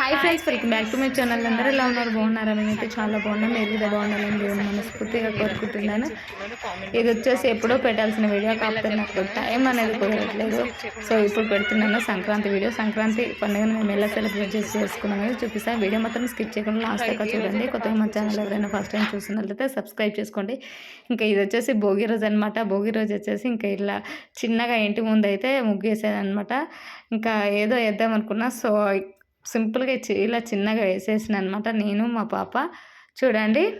Hi friends welcome back to my channel అందరూ ఎలా ఉన్నారు? బాగున్నారా? నేనైతే చాలా బాగున్నాను మీరు కూడా బాగున్నాను. దేవుని మనస్ఫూర్తిగా కోరుకుంటున్నాను. ఇది వచ్చేసి ఎప్పుడో పెట్టాల్సిన వీడియో కాకపోతే నాకు టైం అనేది కుదరట్లేదు. సో ఇప్పుడు పెడుతున్నాను సంక్రాంతి వీడియో. సంక్రాంతి పండుగను మేము ఎలా సెలబ్రేట్ చేసి చేసుకున్నామో చూపిస్తాను వీడియో మాత్రం స్కిప్ చేయకుండా లాస్ట్ దాకా చూడండి. కొత్తగా మా ఛానల్ ఎవరైనా ఫస్ట్ టైం చూస్తున్నట్లయితే సబ్స్క్రైబ్ చేసుకోండి. ఇంకా ఇది వచ్చేసి భోగి రోజు అనమాట భోగి రోజు వచ్చేసి ఇంకా ఇలా చిన్నగా ఇంటి ముందు అయితే ముగ్గేసేదనమాట ఇంకా ఏదో వేద్దాం అనుకున్నా. సో సింపుల్గా చి- ఇలా చిన్నగా వేసేసిన అనమాట నేను మా పాప. చూడండి.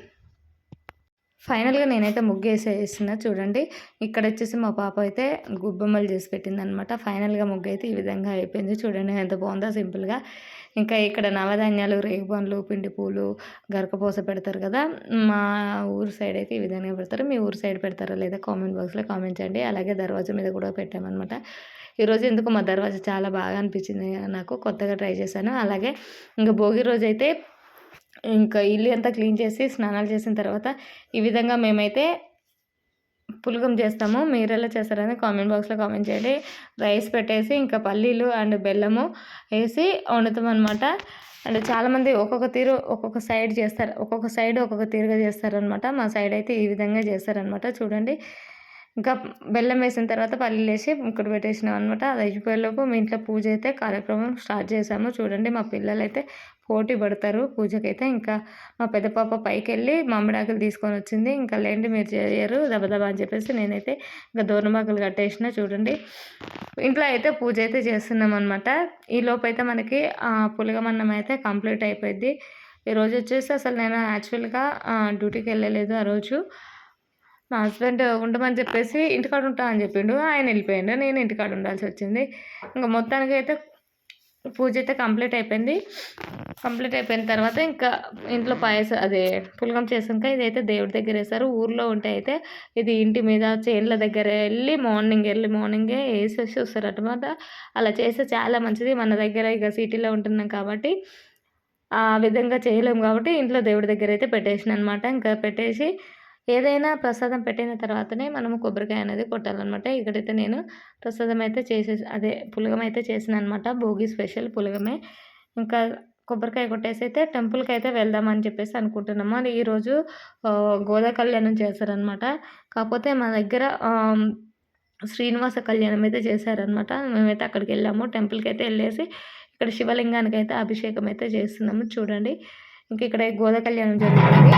ఫైనల్గా నేనైతే ముగ్గు వేసేసిన చూడండి. ఇక్కడ వచ్చేసి మా పాప అయితే గుబ్బమ్మలు చేసి పెట్టింది అనమాట ఫైనల్గా ముగ్గు అయితే ఈ విధంగా అయిపోయింది. చూడండి ఎంత బాగుందో సింపుల్గా. ఇంకా ఇక్కడ నవధాన్యాలు రేగుపండ్లు పిండి పూలు గరకపోస పెడతారు కదా. మా ఊరు సైడ్ అయితే ఈ విధంగా పెడతారు. మీ ఊరు సైడ్ పెడతారా లేదా కామెంట్ బాక్స్లో కామెంట్ చేయండి. అలాగే దర్వాజా మీద కూడా పెట్టామన్నమాట ఈరోజు ఎందుకు మా దర్వాజా చాలా బాగా అనిపించింది. నాకు కొత్తగా ట్రై చేశాను. అలాగే ఇంకా భోగి రోజు అయితే ఇంకా ఇల్లు అంతా క్లీన్ చేసి స్నానాలు చేసిన తర్వాత ఈ విధంగా మేమైతే పులగం చేస్తాము. మీరు ఎలా చేస్తారని కామెంట్ బాక్స్లో కామెంట్ చేయండి. రైస్ పెట్టేసి ఇంకా పల్లీలు అండ్ బెల్లము వేసి వండుతాం అనమాట అండ్ చాలామంది ఒక్కొక్క తీరు ఒక్కొక్క సైడ్ చేస్తారు. ఒక్కొక్క సైడ్ ఒక్కొక్క తీరుగా చేస్తారనమాట మా సైడ్ అయితే ఈ విధంగా చేస్తారనమాట చూడండి. ఇంకా బెల్లం వేసిన తర్వాత పల్లీలు వేసి ఇక్కడ పెట్టేసినాం అనమాట అది అయిపోయేలోపు మీ ఇంట్లో పూజ అయితే కార్యక్రమం స్టార్ట్ చేసాము చూడండి మా పిల్లలు అయితే పోటీ పడతారు పూజకైతే. ఇంకా మా పెద్ద పాప పైకి వెళ్ళి మామిడాకులు తీసుకొని వచ్చింది. ఇంకా లేండి మీరు చేయరు దబదబా అని చెప్పేసి నేనైతే ఇంకా దూరమాకులు కట్టేసిన. చూడండి ఇంట్లో అయితే పూజ అయితే చేస్తున్నాం అనమాట ఈ అయితే మనకి పులగమన్నం అయితే కంప్లీట్ అయిపోయింది ఈరోజు వచ్చేసి అసలు నేను యాక్చువల్గా డ్యూటీకి వెళ్ళలేదు ఆ రోజు. మా హస్బెండ్ ఉండమని చెప్పేసి ఇంటికాడ ఉంటా అని చెప్పిండు. ఆయన వెళ్ళిపోయిండు. నేను ఇంటికాడ ఉండాల్సి వచ్చింది. ఇంకా మొత్తానికి అయితే పూజ అయితే కంప్లీట్ అయిపోయింది. కంప్లీట్ అయిపోయిన తర్వాత ఇంకా ఇంట్లో పాయసం అదే పులగం చేసాక ఇదైతే దేవుడి దగ్గర వేస్తారు ఊర్లో ఉంటే అయితే ఇది ఇంటి మీద చేన్ల దగ్గర వెళ్ళి మార్నింగ్ ఎర్లీ మార్నింగే వేసేసి వస్తారు అనమాట అలా చేస్తే చాలా మంచిది. మన దగ్గర ఇక సిటీలో ఉంటున్నాం కాబట్టి ఆ విధంగా చేయలేము కాబట్టి ఇంట్లో దేవుడి దగ్గర అయితే పెట్టేసిన అనమాట ఇంకా పెట్టేసి ఏదైనా ప్రసాదం పెట్టిన తర్వాతనే మనము కొబ్బరికాయ అనేది కొట్టాలన్నమాట. ఇక్కడైతే నేను ప్రసాదం అయితే చేసే అదే పులగం అయితే చేసిన అనమాట భోగి స్పెషల్ పులగమే. ఇంకా కొబ్బరికాయ కొట్టేసి అయితే టెంపుల్కి అయితే వెళ్దామని చెప్పేసి అనుకుంటున్నాము. అది ఈరోజు గోదా కళ్యాణం చేశారనమాట కాకపోతే మా దగ్గర శ్రీనివాస కళ్యాణం అయితే చేశారనమాట మేమైతే అక్కడికి వెళ్ళాము. టెంపుల్కి అయితే వెళ్ళేసి ఇక్కడ శివలింగానికి అయితే అభిషేకం అయితే చేస్తున్నాము. చూడండి. ఇంక ఇక్కడ గోదా కళ్యాణం జరుగుతుంది.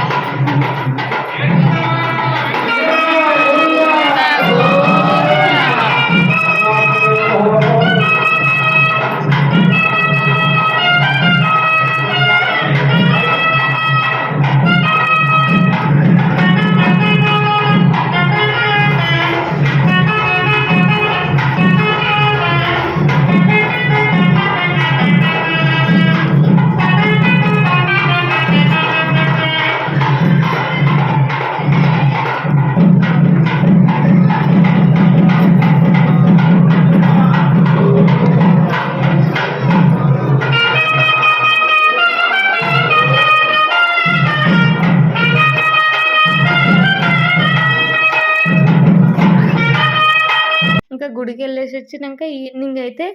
చేసి వచ్చినాక ఈవినింగ్ అయితే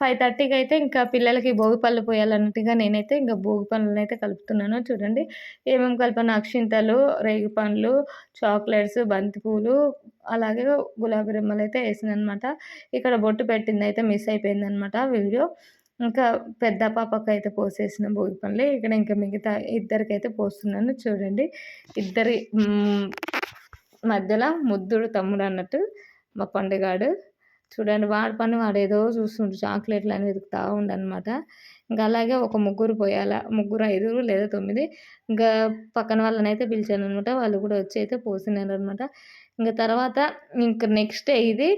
ఫైవ్ థర్టీకి అయితే ఇంకా పిల్లలకి భోగి పళ్ళు పోయాలన్నట్టుగా నేనైతే ఇంకా భోగి పళ్ళని అయితే కలుపుతున్నాను. చూడండి ఏమేమి కలిపాను? అక్షింతలు రేగి పండ్లు చాక్లెట్స్ బంతిపూలు అలాగే గులాబీ రెమ్మలు అయితే వేసాను అనమాట ఇక్కడ బొట్టు పెట్టింది అయితే మిస్ అయిపోయింది అనమాట వీడియో. ఇంకా పెద్ద పాపకు అయితే పోసేసిన భోగి పనులు ఇక్కడ ఇంకా మిగతా ఇద్దరికైతే పోస్తున్నాను. చూడండి ఇద్దరి మధ్యలో ముద్దుడు తమ్ముడు అన్నట్టు మా పండుగాడు. చూడండి వాడి పని వాడు ఏదో చూస్తుండు చాక్లెట్లు అని వెతుకుతూ ఉండనమాట ఇంకా అలాగే ఒక ముగ్గురు పోయాల ముగ్గురు ఐదుగురు లేదా తొమ్మిది ఇంకా పక్కన వాళ్ళని అయితే పిలిచాను అనమాట వాళ్ళు కూడా వచ్చి అయితే పోసినారు అనమాట ఇంకా తర్వాత ఇంకా నెక్స్ట్ డే ఇది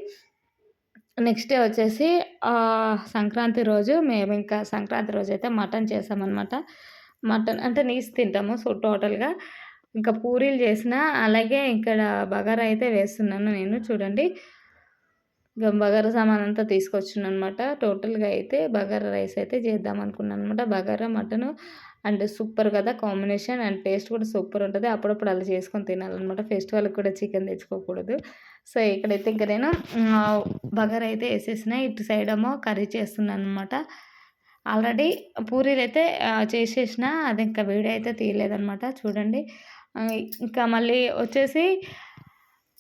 నెక్స్ట్ డే వచ్చేసి సంక్రాంతి రోజు మేము ఇంకా సంక్రాంతి రోజు అయితే మటన్ చేసామన్నమాట. మటన్ అంటే నీస్ తింటాము సో టోటల్గా ఇంకా పూరీలు చేసిన అలాగే ఇక్కడ బగారా అయితే వేస్తున్నాను నేను చూడండి. ఇంకా బగారా సామాన్ అంతా తీసుకొచ్చిన అనమాట టోటల్గా అయితే బగారా రైస్ అయితే చేద్దాం అనుకున్నాను అనమాట బగారా మటన్ అండ్ సూపర్ కదా కాంబినేషన్ అండ్ టేస్ట్ కూడా సూపర్ ఉంటుంది. అప్పుడప్పుడు అలా చేసుకొని తినాలన్నమాట ఫెస్టివల్కి కూడా చికెన్ తెచ్చుకోకూడదు. సో ఇక్కడైతే ఇంకా నేను బగారా అయితే వేసేసిన. ఇటు సైడ్ ఏమో కర్రీ చేస్తున్నాను అనమాట ఆల్రెడీ పూరీలు అయితే చేసేసిన. అది ఇంకా వీడియో అయితే తీయలేదన్నమాట చూడండి. ఇంకా మళ్ళీ వచ్చేసి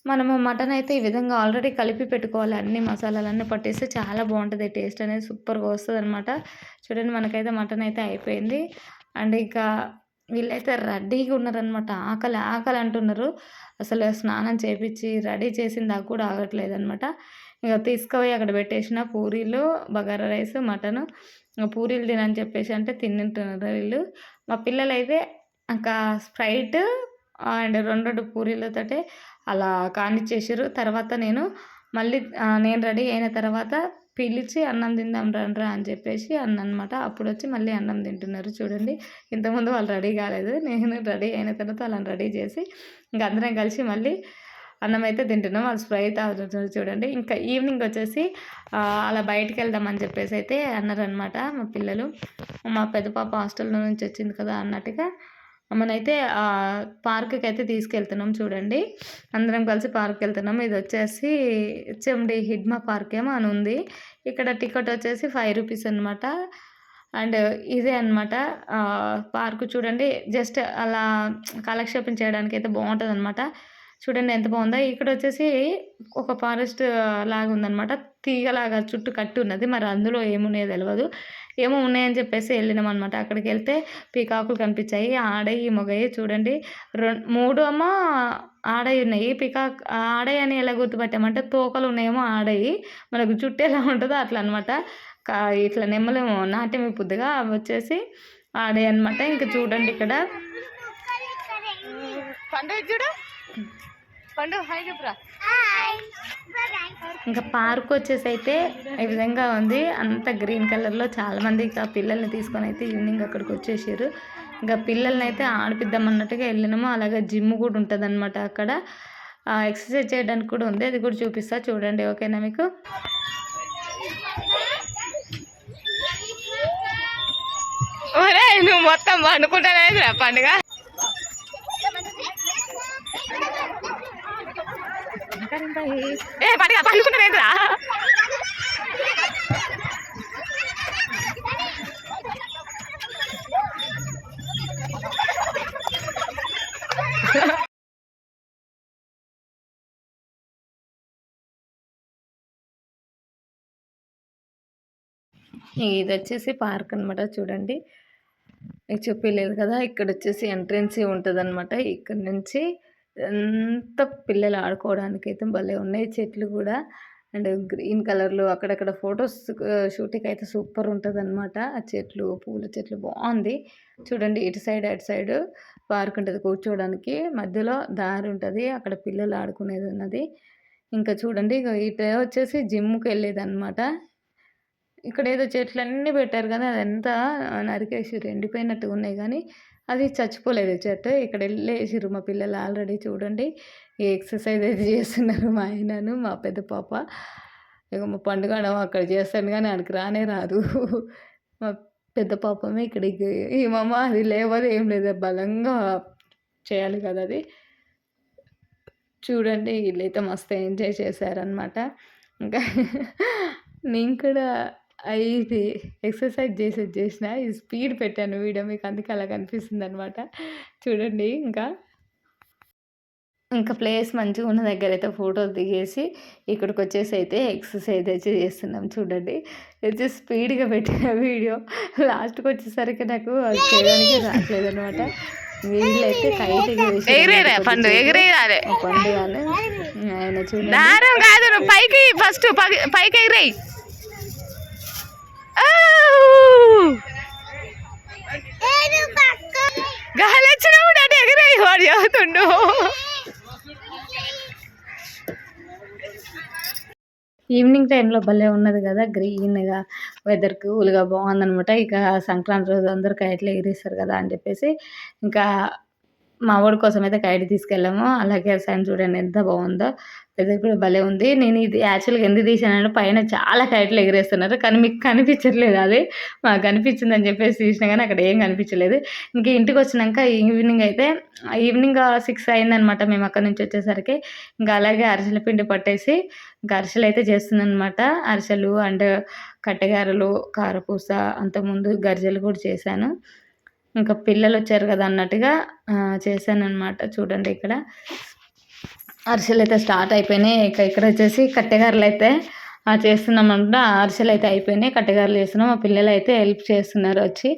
మనము మటన్ అయితే ఈ విధంగా ఆల్రెడీ కలిపి పెట్టుకోవాలి. అన్ని మసాలాలన్నీ పట్టేస్తే చాలా బాగుంటుంది. టేస్ట్ అనేది సూపర్గా వస్తుంది అనమాట చూడండి మనకైతే మటన్ అయితే అయిపోయింది. అండ్ ఇంకా వీళ్ళైతే రెడీగా ఉన్నారనమాట ఆకలి ఆకలి అంటున్నారు. అసలు స్నానం చేపించి రెడీ చేసిన దాకా కూడా ఆగట్లేదు అనమాట ఇక తీసుకుపోయి అక్కడ పెట్టేసిన పూరీలు బగారా రైస్ మటను. పూరీలు తినని చెప్పేసి అంటే తింటున్నారు వీళ్ళు. మా పిల్లలైతే ఇంకా స్ప్రైట్ అండ్ రెండు రెండు పూరీలతోటే అలా కానిచ్చేసారు తర్వాత నేను మళ్ళీ నేను రెడీ అయిన తర్వాత పిలిచి అన్నం తిందాం రండ్రా అని చెప్పేసి అన్న అనమాట అప్పుడు వచ్చి మళ్ళీ అన్నం తింటున్నారు చూడండి. ఇంతకుముందు వాళ్ళు రెడీ కాలేదు. నేను రెడీ అయిన తర్వాత వాళ్ళని రెడీ చేసి ఇంకా అందరం కలిసి మళ్ళీ అన్నం అయితే తింటున్నాం. వాళ్ళు స్ప్రై తాగుతున్నారు చూడండి. ఇంకా ఈవినింగ్ వచ్చేసి అలా బయటికి వెళ్దామని చెప్పేసి అయితే అన్నారనమాట మా పిల్లలు. మా పెద్ద పాప హాస్టల్లో నుంచి వచ్చింది కదా అన్నట్టుగా. మనైతే ఆ పార్క్కి అయితే తీసుకెళ్తున్నాం చూడండి. అందరం కలిసి పార్క్కి వెళ్తున్నాం ఇది వచ్చేసి చెమ్డి హిడ్మా పార్క్ ఏమో అని ఉంది. ఇక్కడ టికెట్ వచ్చేసి ఫైవ్ రూపీస్ అనమాట అండ్ ఇదే అనమాట పార్క్ చూడండి. జస్ట్ అలా కాలక్షేపం చేయడానికి అయితే బాగుంటుంది అనమాట చూడండి ఎంత బాగుందో. ఇక్కడ వచ్చేసి ఒక ఫారెస్ట్ లాగా ఉందనమాట తీగలాగా చుట్టూ కట్టి ఉన్నది. మరి అందులో ఏమున్నాయో తెలియదు ఏమో ఉన్నాయని చెప్పేసి వెళ్ళినాం అనమాట అక్కడికి వెళ్తే పీకాకులు కనిపించాయి ఆడయి మొగయి చూడండి. రెండు మూడు అమ్మ ఆడయి ఉన్నాయి. పికాక్ ఆడయి అని ఎలా గుర్తుపట్టామంటే తోకలు ఉన్నాయేమో ఆడయి మనకు జుట్టు ఎలా ఉంటుందో అట్లా అనమాట ఇట్లా నెమ్మలేము నాట్యం పొద్దుగా అవి వచ్చేసి ఆడయి అనమాట ఇంకా చూడండి ఇక్కడ. పండు చూడు. పండు హాయ్ చెప్పురా. ఇంకా పార్క్ వచ్చేసి అయితే ఈ విధంగా ఉంది. అంత గ్రీన్ కలర్లో చాలామంది ఇంకా పిల్లల్ని తీసుకొని అయితే ఈవినింగ్ అక్కడికి వచ్చేసారు. ఇంకా పిల్లల్ని అయితే ఆడిపిద్దాం అన్నట్టుగా వెళ్ళినాము. అలాగే జిమ్ కూడా ఉంటుంది అనమాట అక్కడ ఎక్సర్సైజ్ చేయడానికి కూడా ఉంది. అది కూడా చూపిస్తా. చూడండి ఓకేనా మీకు? నువ్వు మొత్తం అనుకుంటానే పండుగ? ఏ పడిగా పండుకుంటానేదిరా ఇది వచ్చేసి పార్క్ అనమాట చూడండి. మీకు చెప్పలేదు కదా ఇక్కడ వచ్చేసి ఎంట్రెన్సీ ఉంటుంది అనమాట ఇక్కడ నుంచి అంత పిల్లలు ఆడుకోవడానికి అయితే భలే ఉన్నాయి చెట్లు కూడా. అండ్ గ్రీన్ కలర్లో అక్కడక్కడ ఫొటోస్ షూటింగ్ అయితే సూపర్ ఉంటుంది అనమాట ఆ చెట్లు పూల చెట్లు బాగుంది. చూడండి ఇటు సైడ్ అటు సైడ్ పార్క్ ఉంటుంది కూర్చోవడానికి. మధ్యలో దారి ఉంటుంది అక్కడ పిల్లలు ఆడుకునేది ఉన్నది. ఇంకా చూడండి ఇక ఇటు వచ్చేసి జిమ్కి వెళ్ళేది అనమాట ఇక్కడ ఏదో చెట్లు అన్నీ పెట్టారు కానీ అదంతా నరికేసి ఎండిపోయినట్టుగా ఉన్నాయి. కానీ అది చచ్చిపోలేదు. చెట్టు ఇక్కడ వెళ్ళేసిర్రు మా పిల్లలు ఆల్రెడీ చూడండి ఎక్సర్సైజ్ అయితే చేస్తున్నారు మా ఆయనను మా పెద్ద పాప. ఇక మా పండుగ అక్కడ చేస్తాను కానీ ఆడికి రానే రాదు. మా పెద్ద పాపమే ఇక్కడికి ఈ మమ్మ అది లేవదు ఏం లేదు. బలంగా చేయాలి కదా అది. చూడండి వీళ్ళైతే మస్తు ఎంజాయ్ చేశారనమాట ఇంకా నేను కూడా ఇది ఎక్సర్సైజ్ చేసేది చేసిన ఇది స్పీడ్ పెట్టాను వీడియో మీకు అందుకే అలా కనిపిస్తుంది అనమాట చూడండి ఇంకా. ఇంకా ప్లేస్ మంచిగా ఉన్న దగ్గర అయితే ఫోటోలు దిగేసి ఇక్కడికి వచ్చేసి అయితే ఎక్సర్సైజ్ అయితే చేస్తున్నాం చూడండి. అయితే స్పీడ్గా పెట్టిన వీడియో. లాస్ట్కి వచ్చేసరికి నాకు అది చేయడానికి రావట్లేదు అనమాట వీళ్ళైతే కైట్ పండు ఎగిరేయాలి ఆయన చూడండి. కాదు పైకి ఫస్ట్ పైకి ఎగిరేయి. గాలి వచ్చిన కూడా ఎగిరేయి వాడు చదువుతుండు ఈవినింగ్ టైంలో భలే ఉన్నది కదా గ్రీన్గా వెదర్ కూల్గా బాగుందనమాట ఇక సంక్రాంతి రోజు అందరు కైట్లు ఎగిరేస్తారు కదా అని చెప్పేసి ఇంకా మా వాడి కోసం అయితే కైట్ తీసుకెళ్ళాము. అలాగే సైన్ చూడండి ఎంత బాగుందో. ఇది కూడా భలే ఉంది. నేను ఇది యాక్చువల్గా ఎందుకు తీసానంటే పైన చాలా కైట్లు ఎగరేస్తున్నారు. కానీ మీకు కనిపించట్లేదు అది. మాకు కనిపించింది అని చెప్పేసి తీసినా కానీ అక్కడ ఏం కనిపించలేదు. ఇంకా ఇంటికి వచ్చినాక ఈవినింగ్ అయితే ఈవినింగ్ సిక్స్ అయిందనమాట మేము అక్కడ నుంచి వచ్చేసరికి. ఇంకా అలాగే అరిసెల పిండి పట్టేసి ఇంకా అరిసెలు అయితే చేస్తుందనమాట అరిసెలు అండ్ కట్టెగారెలు కారపూస అంతకుముందు గరిజెలు కూడా చేశాను. ఇంకా పిల్లలు వచ్చారు కదా అన్నట్టుగా చేశాను అనమాట చూడండి ఇక్కడ. అరిసెలు అయితే స్టార్ట్ అయిపోయినాయి. ఇక ఇక్కడ వచ్చేసి కట్టెగారులు అయితే ఆ, అరిసెలు అయితే అయిపోయినాయి. కట్టెగారులు చేస్తున్నాం. మా పిల్లలు అయితే హెల్ప్ చేస్తున్నారు వచ్చి.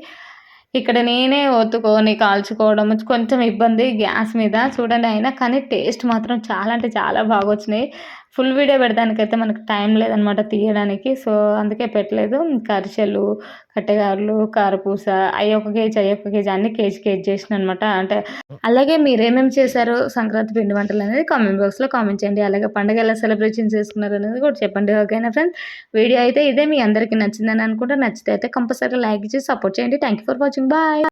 ఇక్కడ నేనే ఒత్తుకొని కాల్చుకోవడం కొంచెం ఇబ్బంది గ్యాస్ మీద. చూడండి అయినా కానీ టేస్ట్ మాత్రం చాలా అంటే చాలా బాగా వచ్చినాయి ఫుల్ వీడియో పెడడానికైతే మనకు టైం లేదనమాట తీయడానికి. సో అందుకే పెట్టలేదు. కరిచెలు కట్టెగారులు కారపూస అవి ఒక కేజీ అవి ఒక కేజీ అన్ని కేజీ కేజీ చేసిన అనమాట అంటే అలాగే మీరేమేమి చేశారు సంక్రాంతి పిండి వంటలు అనేది కామెంట్ బాక్స్లో కామెంట్ చేయండి. అలాగే పండుగ ఎలా సెలబ్రేషన్ చేసుకున్నారు అనేది కూడా చెప్పండి. ఓకేనా ఫ్రెండ్స్ వీడియో అయితే ఇదే మీ అందరికీ నచ్చిందని అనుకుంటే. నచ్చితే అయితే కంపల్సరీ లైక్ చేసి సపోర్ట్ చేయండి. Thank you for watching bye